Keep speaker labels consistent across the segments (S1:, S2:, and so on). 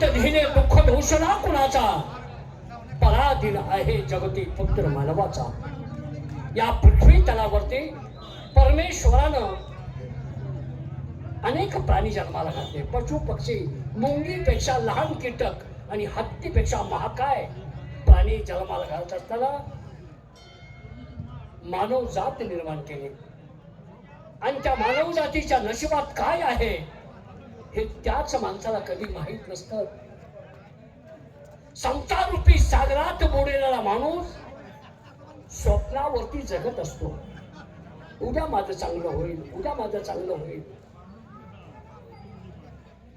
S1: जगात दुःख दोषणा कुणाचा? पराधीन आहे जगती पुत्र मानवाचा. या पृथ्वी तलावरती परमेश्वरानं अनेक प्राणी जन्माला घातले. पशु पक्षी मुंगीपेक्षा लहान कीटक आणि हत्तीपेक्षा महाकाय प्राणी जन्माला घालत असताना मानव जात निर्माण केली. आणि त्या मानव जातीच्या नशिबात काय आहे? हे त्याच माणसाला कधी माहीत नसतं. संसारूपी सागरात बुडलेला माणूस स्वप्नावरती जगत असतो. उद्या माझं चांगलं होईल उद्या माझं चांगलं होईल.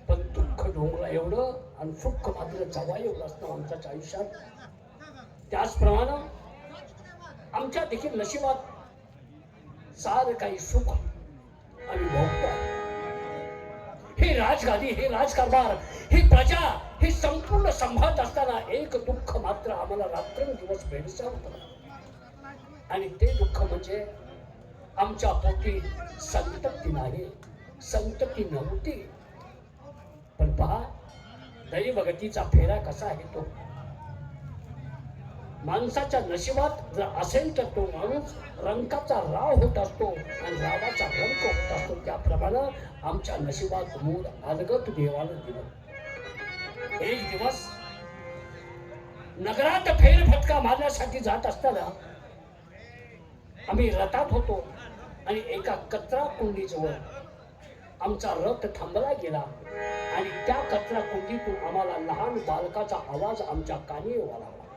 S1: पण दुःख डोंगरा एवढं आणि सुख मात्र जवा एवढं असतं माणसाच्या आयुष्यात. त्याचप्रमाणे आमच्या देखील नशिबात सार काही सुख आणि भोगतात ही राजगादी हे राजकारभार ही प्रजा हे संपूर्ण संभात असताना एक दुःख मात्र आम्हाला रात्रंदिवस भेडसावत आणि ते दुःख म्हणजे आमच्या पोटी संतती नाही संतती नव्हती. पण पहा दैवगतीचा फेरा कसा आहे तो. माणसाच्या नशिबात जर असेल तर तो माणूस रंकाचा राव होत असतो आणि रावाचा रंक होत असतो. त्याप्रमाणे आमच्या नशिबात मूळ अलगत देवानं दिलं. एक दिवस नगरात फेरफटका मारण्यासाठी जात असताना आम्ही रथात होतो आणि एका कचरा कुंडीजवळ आमचा रथ थांबला गेला आणि त्या कचरा कुंडीतून आम्हाला लहान बालकाचा आवाज आमच्या कानी वाढावा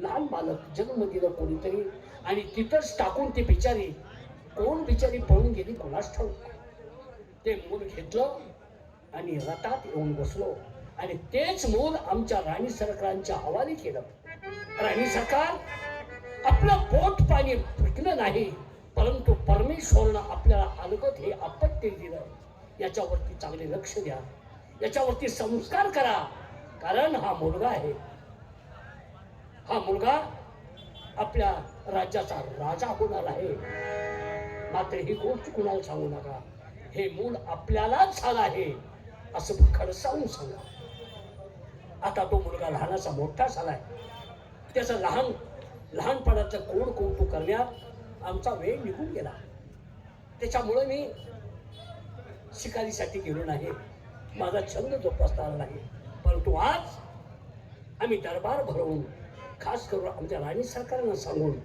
S1: लहान बालक जन्म दिलं कोणीतरी. आणि तिथंच टाकून ती बिचारी कोण बिचारी पळून गेली कोणाच ठाऊक? ते मूल घेतलं आणि रथात येऊन बसलो. आणि तेच मूल आमच्या राणी सरकारांच्या हवाली केलं. राणी सरकार आपलं पोट पाणी पिकलं नाही परंतु परमेश्वरनं आपल्याला अलगत हे अपत्य दिलं. याच्यावरती चांगले लक्ष द्या. याच्यावरती संस्कार करा. कारण हा मुलगा आहे. हा मुलगा आपल्या राज्याचा राजा होणार आहे. मात्र ही गोष्ट कुणाला सांगू नका. हे मूल आपल्यालाच झालं आहे. असं खडसावून सांगा. आता तो मुलगा लहानाचा मोठा झालाय. त्याचं लहान लहानपणाचं कोण कौतुक करण्यात आमचा वेळ निघून गेला. त्याच्यामुळे मी शिकारीसाठी गेलो नाही. माझा छंद जोपासता आला नाही. परंतु आज आम्ही दरबार भरवून खास करून आमच्या राणी सरकारनं सांगून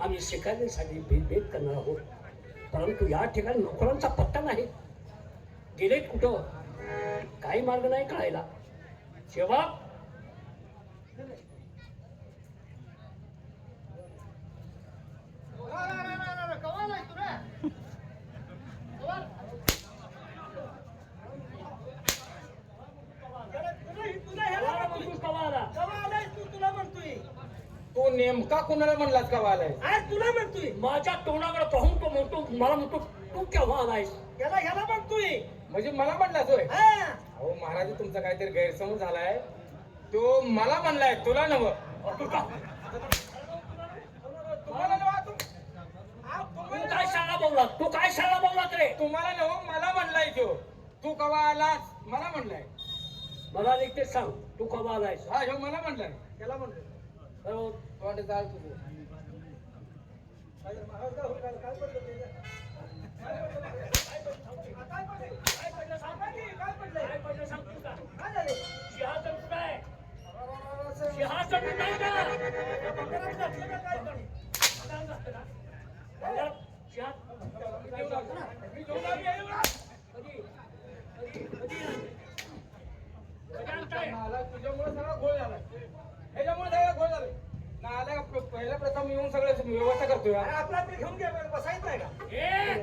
S1: आम्ही शिकारीसाठी भेदभेद करणार आहोत. परंतु या ठिकाणी नोकरांचा पत्ता नाही. गेलेत कुठं? काही मार्ग नाही कळायला. जेव्हा
S2: तू नेमका कोणाला म्हणलास का वालाय
S3: तुला म्हणतोय.
S1: माझ्या तोंडाकडे पाहून तो म्हणतो मला म्हणतो तू केव्हा आलायस?
S3: याला याला म्हणतोय.
S2: म्हणजे मला म्हणलास होय?
S3: हा.
S2: अहो महाराज तुमचा काहीतरी गैरसमज झालाय. तो मला म्हणलाय तुला नव तुम्हाला नव
S1: तू काय शाळा बोलला तू काय शाळा बोललात रे?
S2: तुम्हाला नव मला म्हणलाय तो. तू कवा आलास? मला म्हणलाय.
S1: मला निघते सांग तू केव्हा आलायस?
S2: हा ह्यो मला म्हणलाय.
S3: याला म्हणतोय.
S1: अहो,
S2: तोंड जाळ तुझं
S1: काय
S3: काय
S1: आहे? का?
S3: काय
S2: मला तुझ्यामुळे सगळा घोळ झाला ह्याच्यामुळे सगळा घोळ झालाय नाला पहिल्या प्रथम येऊन सगळं व्यवस्था करतोय.
S3: अरे आपलं आपलं घेऊन घे बसायचं का?
S1: ए,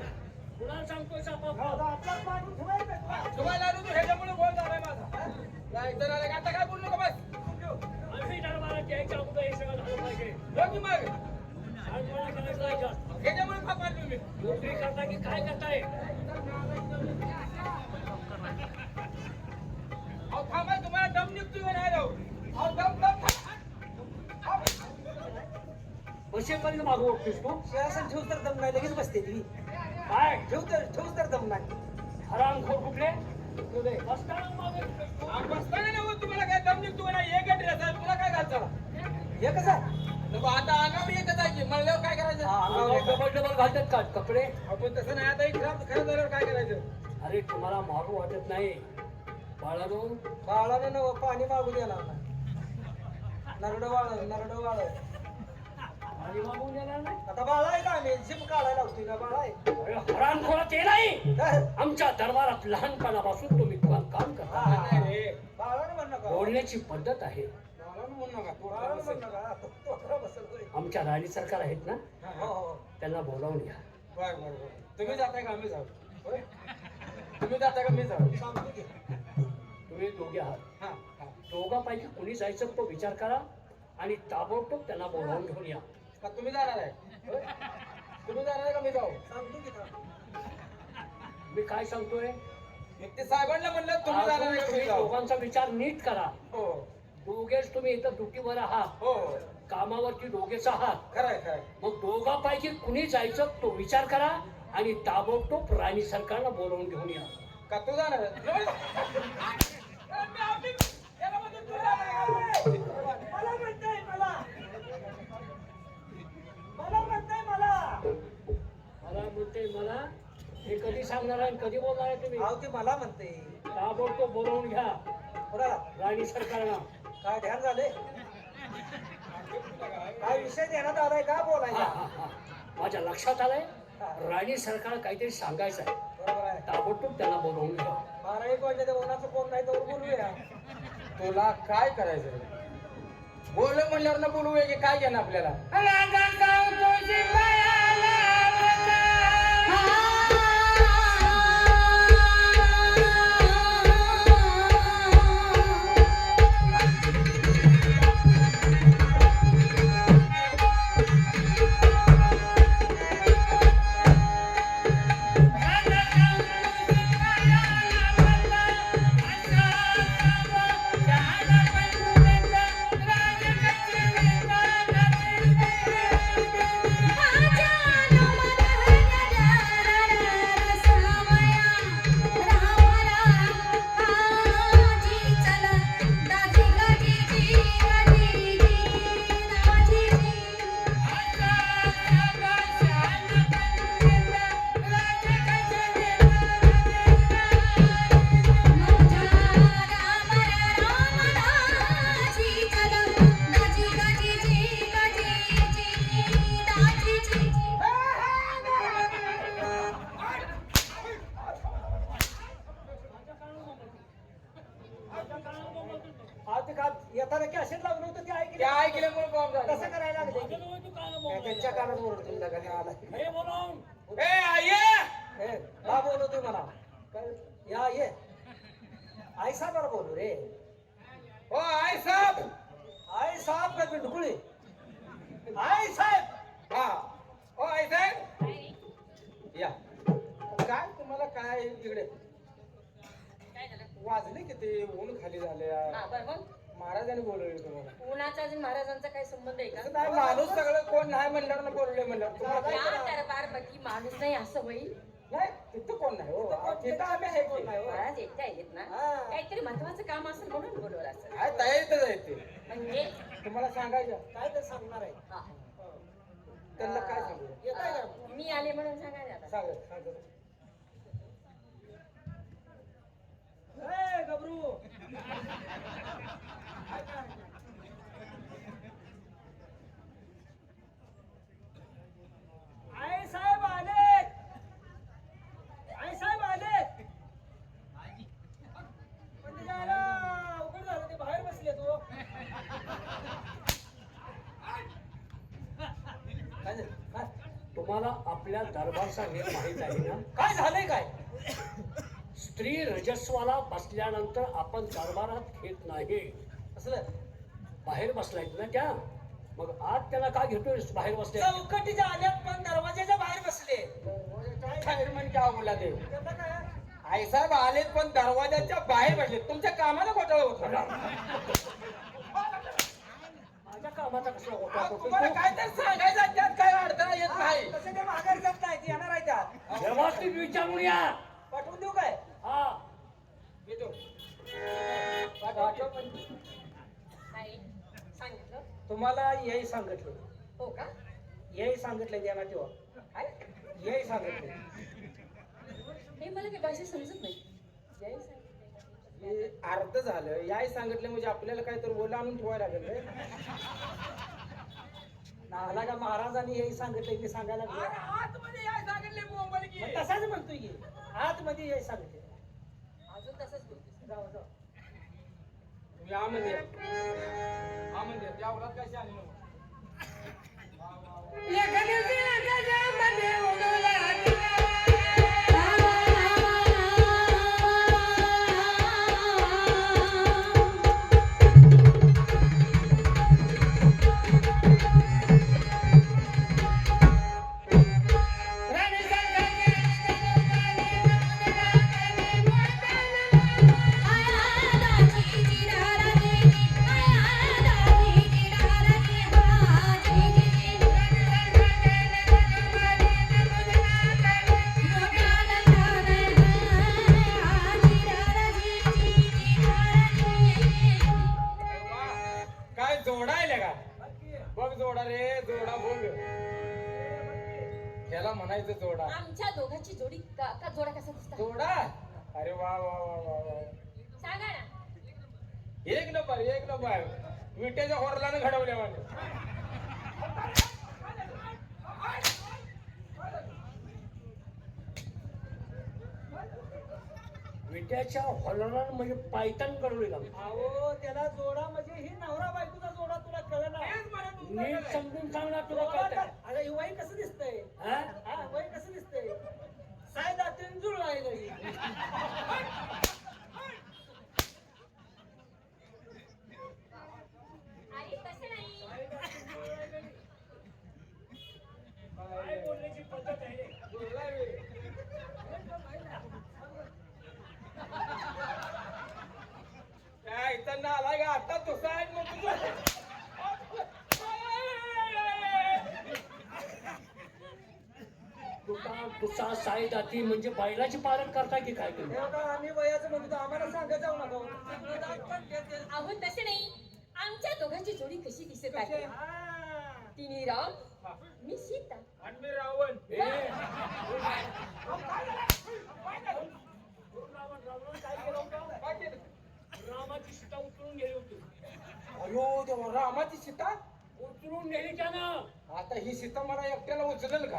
S1: कुणाला सांगतोय सापा?
S3: आपला पाठवून ठेवायचं आहे.
S2: तुम्हाला आलो तू ह्याच्यामुळे घोळ झालाय माझा. जायचं आलं का? आता काय बोलू नका बस.
S1: आम्ही दरबारात यायच्या अगोदर हे सगळं झालं पाहिजे.
S2: हो की मग?
S1: सांगपणा करायचं नाही का?
S2: ह्याच्यामुळे फाप मारली मी.
S1: नोकरी करता की काय करताय?
S2: अहो थांबा तुम्हाला दम निघतोय का नाही राव अहो दम दम
S1: बसेपर्यंत मागू ओळखतोस तू
S3: सिंहासन ठेवू तर दम नाही लगेच बसते ती.
S1: काय?
S3: ठेवू तर ठेवू तर दम नाही.
S1: हरामखोर कुठले
S3: तू दे.
S1: बसताना मागे.
S2: ना मग तुम्हाला काय दम निघतो एक ड्रेस आहे तुला काय घालचा
S3: हे कसं
S2: नको आता अंगावर एकच आहे म्हणल्यावर काय करायचं.
S1: डबल डबल घालतात का? कपडे?
S2: आपण तसं नाही आता एक खराब खराब झाल्यावर काय करायचं?
S1: अरे तुम्हाला मारू वाटत नाही. बाळानो.
S3: बाळाने नव पाणी मागू द्यायला नरड वाळ नरड वाळ
S1: आणि मागून देणार नाही.
S3: आता बाळा आहे का? आम्ही जिम काढायला होती का? बाळा आहे.
S1: अरे हरामखोर ते नाही.
S3: काय?
S1: आमच्या दरबारात लहानपणापासून तुम्ही काम काम करता.
S3: हा.
S2: नाही रे.
S3: बाळाने म्हण नका.
S1: बोलण्याची पद्धत आहे.
S2: बाळानं म्हणू नका. तू
S3: बाळाने
S2: बसेल.
S3: म्हण नका. तो- तो खरा बसेल होय.
S1: आमच्या राणी सरकार आहेत ना?
S2: हा,
S3: हो.
S1: त्यांना बोलावून घ्या.
S2: बर बर बर. तुम्ही जाताय का? आम्ही जाऊ. होय? तुम्ही जाताय का? मी जाऊ.
S3: सांगतो की.
S1: तुम्ही दोघे आहात.
S2: हा हा.
S1: दोघांपैकी कुणी जायचं तो विचार करा आणि ताबडतोब त्यांना बोलावून घेऊन या.
S2: का तुम्ही जाणार आहे? तुम्ही जाणार आहे का? मी जाऊ.
S3: सांगतो की.
S1: मी काय सांगतोय?
S2: ते साहेबांना म्हणलं तुम्ही जाणार आहे का? मी
S1: तुम्ही
S2: जाऊ.
S1: दोघांचा विचार नीट करा.
S2: हो.
S1: दोघेच तुम्ही इथं ड्युटीवर आहात.
S2: हो.
S1: कामावरती दोघेच आहात.
S2: खरंय खरंय.
S1: मग दोघांपैकी कुणी जायचं तो विचार करा आणि ताबडतोब राणी सरकारला बोलावून घेऊन या.
S2: का तू जाणार आहे?
S3: मला म्हणताय मला मला म्हणताय मला
S1: मला म्हणते मला हे कधी सांगणार आहे आणि कधी बोलणार आहे तुम्ही?
S3: अहो ती मला म्हणते.
S1: ताबडतोब बोलावून घ्या.
S3: कोणाला
S1: राणी सरकारला
S3: काय ध्यान झाले? काय विषय ध्यानात आलाय का
S1: हा,
S3: बोलायचा
S1: हा, हा. माझ्या लक्षात आलंय राणी सरकार काहीतरी सांगायचं आहे.
S3: बरोबर आहे.
S1: ताबडतोब त्यांना बोलावून घ्या.
S3: बारा एक वाजता उन्हाचं कोण नाही तर बोलूया.
S2: तुला काय करायचं? बोल म्हणल्यावर ना बोलू की काय घेणं आपल्याला?
S3: का येताना कॅसेट लावलं होतं ते ऐकलं.
S2: ते ऐकल्यामुळे बॉम्ब झाला.
S3: कसं करायला लागले? काय त्यांच्या कानात ओरडतो तुला कधी आला.
S1: बोलावून.
S2: ए आई
S3: ए का बोलवतोय मला? काय? या ये. आई साहेबाला बोलू रे.
S2: हो आई साहेब!
S3: आई साहेब का बिंडकुळी आई साहेब!
S2: हा. हो आई साहेब! या. काय तुम्हाला काय तिकडे? वाजले किती? ऊन खाली झाले.
S4: हा, बरं मग
S2: महाराजांनी बोलवले तुम्हाला.
S4: उन्हाचा आणि महाराजांचा काही संबंध आहे का?
S2: नाही माणूस सगळं कोण नाही म्हणल्यावर ना बोलवले म्हणल्यावर. तुम्हाला
S4: या दरबारपती माणूस नाही असं होईल.
S2: नाही तिथं कोण नाही हो. तिथं आम्ही आहे की.
S4: महाराज एकटे आहेत ना.
S3: हा.
S4: काहीतरी महत्वाचं काम असेल म्हणून बोलवलं असेल.
S2: काय तयारीतच आहे ते.
S4: म्हणजे?
S2: तुम्हाला सांगायचं.
S3: काय तर सांगणार आहे?
S4: हा.
S2: त्यांना काय सांगू?
S3: येत आहे का?
S4: मी आले म्हणून सांगा ना आता.
S2: सांगा सांगा.
S3: ए, गबरू. आई साहेब आले. आई साहेब आले. पण ते जायला अवघड झालं ते बाहेर बसले तो. काय झालं? काय?
S1: तुम्हाला आपल्या दरबारचा वेळ माहीत आहे ना?
S3: काय झालंय काय?
S1: स्त्री रजस्वाला बसल्यानंतर आपण दरबारात घेत नाही.
S3: असलं
S1: बाहेर बसलायत ना त्या. मग आज त्याला का घेतोय बाहेर बसले?
S3: चौकटीच्या आल्यात पण दरवाजाच्या बाहेर बसले.
S2: बाहेर म्हणजे काय बोला ते?
S3: त्याचं काय
S2: आई साहेब आलेत पण दरवाजाच्या बाहेर बसले. तुमच्या कामाला घोटाळा होत
S1: माझ्या कामाचा कसला
S2: काय तर सांगायचं त्यात काय अडथळा येत नाही.
S3: तसं ते माघारी जात नाही येणार आहे त्यात
S1: व्यवस्थित विचारून या.
S3: पाठवून देऊ काय?
S1: हा.
S2: येतो.
S3: पाठव.
S4: सांगितलं?
S3: तुम्हाला यही सांगितलं.
S4: हो का?
S3: यही सांगितलं द्या ना तेव्हा.
S4: काय?
S3: यही सांगितलं.
S4: हे मला काही भाषा समजत नाही. सांगितलं.
S2: हे अर्ध झालं. याय सांगितलं म्हणजे आपल्याला काहीतरी बोला आणून ठेवायला लागेल रे.
S3: नाला का महाराजांनी यही सांगितलं मी सांगायला
S2: अरे
S3: लागलो.
S2: आतमध्ये याय सांगितले मोबाईल की
S3: मग तसाच म्हणतोय की. आतमध्ये यही सांगितलं.
S4: अजून तसंच बोलतेस
S3: जाऊ जाऊ.
S2: हा म्हणजे. त्या कशी काय शाणी म्हणायचं जोडा.
S4: आमच्या दोघांची जोडी का का जोडा कसा दिसता
S2: जोडा? अरे वा वा वा वा वा.
S4: सांगा ना.
S2: एक नंबर एक नंबर. विट्याच्या होरलानं घडवल्या म्हणजे
S1: विट्याच्या हॉलरान म्हणजे पायतान कडवली का
S3: अहो त्याला जोडा म्हणजे ही नवरा बायकोचा जोडा तुला कळलं ना
S2: सगळे.
S1: समजून सांग ना तुला
S3: अगं ही वय कसं दिसतंय
S1: हा
S3: हा वय कसं दिसतंय साय दातीन आहे घरी
S4: अरे तसं नाही
S1: काय बोलण्याची पद्धत आहे रे?
S2: जोडलाय बे. काय इथं नाला का आता तुझा आहे मग तुझं
S1: तुसा साई दाती म्हणजे बैलाची पालन करता की काय तुम्ही?
S3: हे आता आम्ही वयाचं म्हणतो आम्हाला सांगत जाऊ नका
S4: अहो तसं नाही. आमच्या दोघांची जोडी कशी दिसत आहे?
S3: हा.
S4: तिने राम मी सीता.
S2: आणि मी रावण.
S1: ए,
S2: काय केलं?
S1: रामाची सीता उचलून गेली होती.
S2: अयो देवा रामाची सीता?
S1: उचलून नेली त्यानं.
S2: आता ही सीता मला एकट्याला उचलेल का?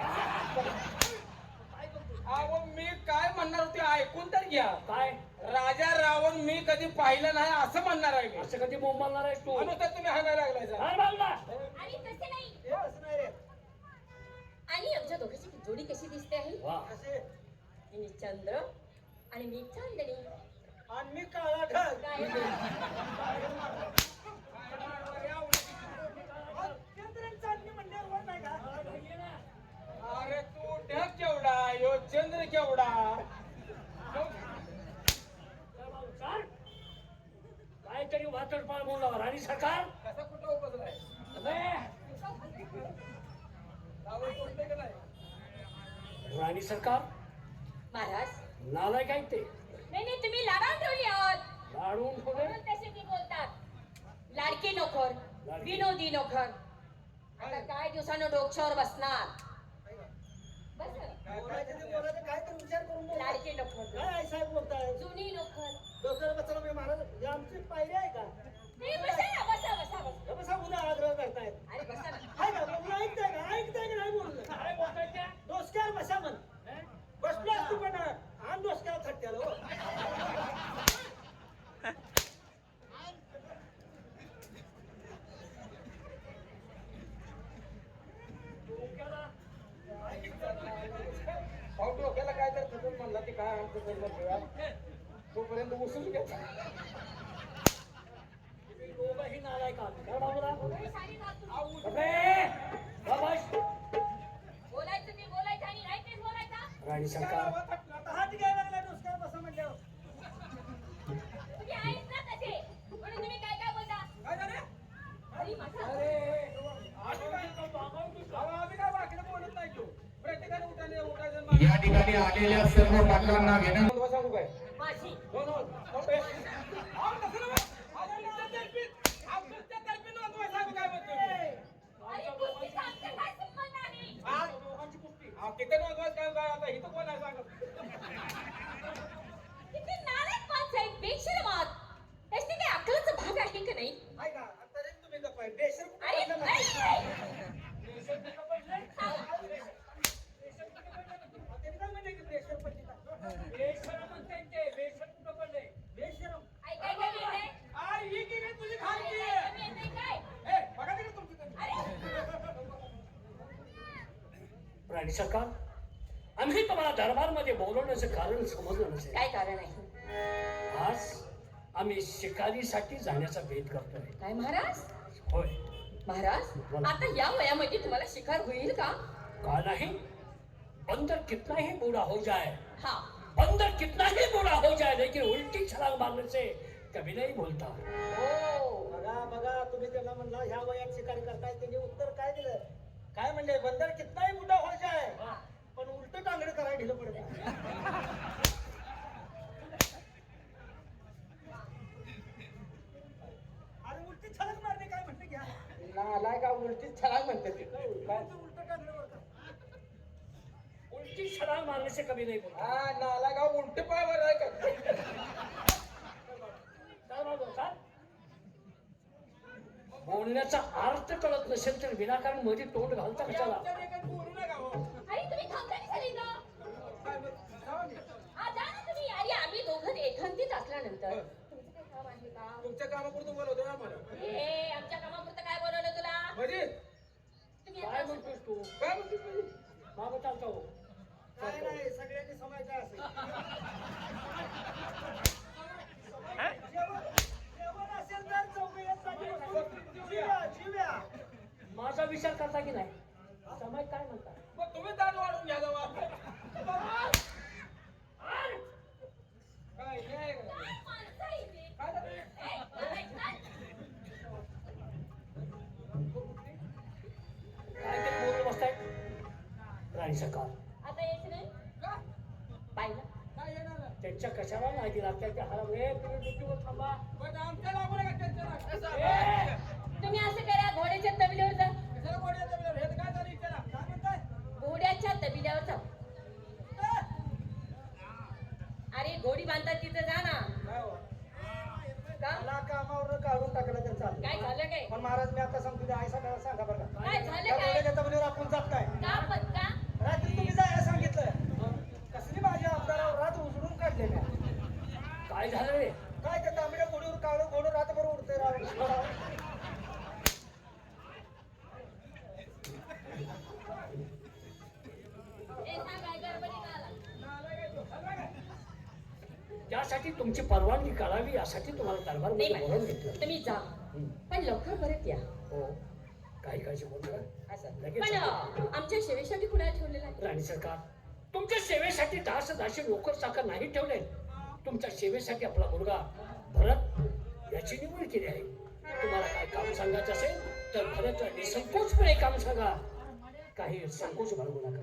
S2: अहो मी काय म्हणणार होते ऐकून तर घ्या.
S1: काय?
S2: राजा रावण मी कधी पाहिलं नाही असं म्हणणार आहे मी.
S1: असं कधी बोंबालणार आहेस तू?
S2: म्हणून तर तुम्ही हाणायला लागलाय जरा.
S1: काय बाबला
S4: आणि तसे नाही.
S3: हे असं नाही रे.
S4: आणि आमच्या दोघांची जोडी कशी दिसते आहे?
S1: वा.
S3: असे
S4: तिने चंद्र आणि मी चांदणी.
S3: आणि मी काळा ढग.
S4: काय
S3: चंद्र आणि चांदणी म्हणल्यावर वर नाही का
S2: अरे तू ढग केवढा यो चंद्र केवढा
S1: काहीतरी वाचड पाळ बोलला राणी सरकार?
S2: कसा कुठं
S1: राणी सरकार?
S4: महाराज.
S1: नालाय काय ते?
S4: नाही नाही तुम्ही लाडावून ठेवली आहोत.
S1: लाडून ठेवले?
S4: म्हणून तसे ती बोलतात. लाडके नोकर. विनोदी नोकर. आता काय दिवसानं डोक्यावर बसणार? बस
S3: बोलायचं ते बोलायचं काय तर विचार करून बोला.
S4: लाडके नोकर
S3: काय आई साहेब बोलताय?
S4: जुनी नोकर
S3: डोक्याला बसला मी महाराज हे आमची पायरी आहे का?
S4: नाही बसा ना बसा बसा बसा.
S3: हे बसा उद्या आग्रह करतायत.
S4: अरे बसा ना.
S3: का? बोलणं ऐकताय का? ऐकताय का नाही बोलणं
S1: काय बोलताय त्या?
S3: डोसक्यावर बसा म्हण. बसलास तू पण आण डोसक्यावर थट्ट्याला हो
S1: डोक्याला
S2: अहो डोक्याला काय तर थकून म्हणला ते काय आमचं करणं ठेवा तोपर्यंत उसून घ्या
S1: तुम्ही दोघंही नालाय का काय बाबूला.
S4: बोलायचं ते बोलायचं आणि बोलायचं.
S5: या ठिकाणी आलेल्या सर्व पाटलांना विनंती
S4: भाग आहे की नाही?
S1: राणी सरकार. आम्ही तुम्हाला दरबारमध्ये बोलवण्याचं कारण समजलं नसेल.
S4: काय कारण आहे?
S1: आज आम्ही शिकारीसाठी जाण्याचा भेद करतोय.
S4: काय महाराज?
S1: होय.
S4: महाराज आता या वयामध्ये तुम्हाला शिकार होईल का?
S1: का नहीं? बंदर कितना ही बूढ़ा हो जाए
S4: हा.
S1: बंदर कितना ही बूढ़ा हो जाए लेकिन उल्टी छलांग मारने से कभी नहीं बोलता
S4: हो.
S3: बघा बघा तुम्ही त्याला म्हणला ह्या वयात शिकारी करताय त्यांनी उत्तर काय म्हणले बंदर कितनाही मोठा हो जाय पण उलट टांगडे करायला ढिलं पडत. अरे उलटी छलक मारणे काय म्हणते घ्या
S2: नालाय का उलटी छलांग म्हणते ते. काय?
S3: उलट टांगड्यावर का?
S1: उल्टी छलांग से कभी नहीं
S2: हा, नालाय का उलटे पायावर आहे का?
S1: काय बाबा, काय? बोलण्याचा अर्थ कळत नसेल तर विनाकारणमध्ये तोंड घालता कशाला
S2: बोलू नका हो.
S4: अरे तुम्ही झाली. हा जा ना तुम्ही अरे आम्ही दोघं एकांतीत असल्यानंतर. तुमचं काही काम आहे का
S2: तुमच्या कामापुरतं बोलवतोय आम्हाला
S4: ए आमच्या कामापुरतं काय बोलवलं तुला
S2: म्हणजे
S4: तुम्ही
S1: काय
S4: आता-
S1: म्हणतोस तू
S2: काय म्हणते तुम्ही?
S1: मागं चालतो
S3: काय नाही सगळ्यांनी समाय काय असेल जेवण जेवण असेल तर चौघीलाच जागी बसून जीव्या जीव्या
S1: माझा विचार करता की नाही समय काय म्हणता
S2: मग तुम्ही दाद वाढून घ्या जावा काय हे आहे का?
S4: काय माणसं आहे ते?
S2: काय झालं?
S4: ए, काय- काय?
S1: काय ते बोलत बसताय राणी सरकार
S4: आता यायचं नाही
S2: का?
S4: पाहिलं
S2: काय येणार नाही?
S1: त्यांच्या कशाला माहिती लागतात त्या हरा ए तुम्ही ड्युटीवर थांबा.
S2: त्यांच्या!
S4: तुम्ही असं करा घोड्याच्या तबिल्यावर जा?
S2: हे
S4: घोड्याच्या तबिल्यावर जा. अरे घोडी बांधतात तिथं जा ना.
S3: काय हो?
S4: का?
S3: मला कामावर काढून टाकलं तर चालतं
S4: काय झालं काय?
S3: पण महाराज मी आता सांगतो आई सगळ्याला सांगा बरं
S4: काय झालं काय?
S3: घोड्याच्या तबलीवर आपण जात नाही
S4: का पण का
S3: रात्री तुम्ही जायला सांगितलं कसली माझी आमदारावर रात उजळून काढलेल्या
S1: काय झालं रे
S3: काय त्या तांबड्या घोडीवर काळं घोडं रातभर उडते राव?
S1: त्यासाठी तुमची परवानगी करावी यासाठी तुम्हाला
S4: नाही
S1: बोलावून
S4: माहिती.
S1: घेतलं
S4: तुम्ही जा
S1: हं.
S4: पण लवकर परत या
S1: हो काही काळजी बोलू नका.
S4: असं
S1: लगेच
S4: पण
S1: सांगतो.
S4: अं, आमच्या सेवेसाठी कुणाला ठेवलेलं आहे
S1: राणी सरकार तुमच्या सेवेसाठी दास दाशी नोकर चाकर नाही ठेवले तुमच्या सेवेसाठी आपला मुलगा भरत याची निवड केली आहे. तुम्हाला काय काम सांगायचं असेल तर भरतला निसंकोचपणे काम सांगा. काही संकोच बाळगू नका.